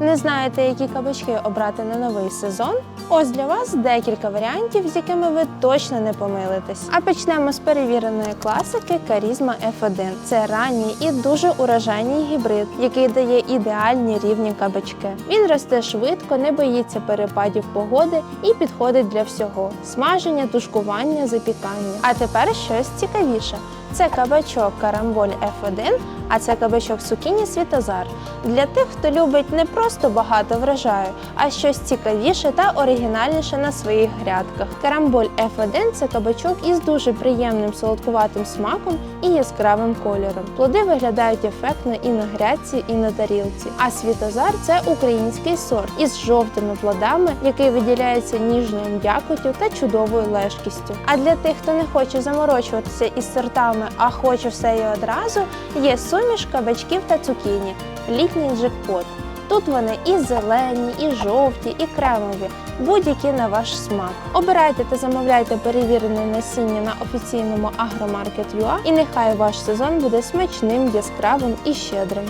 Не знаєте, які кабачки обрати на новий сезон? Ось для вас декілька варіантів, з якими ви точно не помилитесь. А почнемо з перевіреної класики Карізма F1. Це ранній і дуже урожайний гібрид, який дає ідеальні рівні кабачки. Він росте швидко, не боїться перепадів погоди і підходить для всього: смаження, тушкування, запікання. А тепер щось цікавіше. Це кабачок карамболь F1, а це кабачок цукіні Світозар. Для тих, хто любить не просто багато врожаю, а щось цікавіше та оригінальніше на своїх грядках. Карамболь F1 це кабачок із дуже приємним солодкуватим смаком яскравим кольором. Плоди виглядають ефектно і на грядці, і на тарілці. А світозар це український сорт із жовтими плодами, який виділяється ніжною м'якотю та чудовою лежкістю. А для тих, хто не хоче заморочуватися із сортами, а хоче все і одразу, є суміш кабачків та цукіні, літній джекпот. Тут вони і зелені, і жовті, і кремові, будь-які на ваш смак. Обирайте та замовляйте перевірене насіння на офіційному агромаркет.ua і нехай ваш сезон буде смачним, яскравим і щедрим.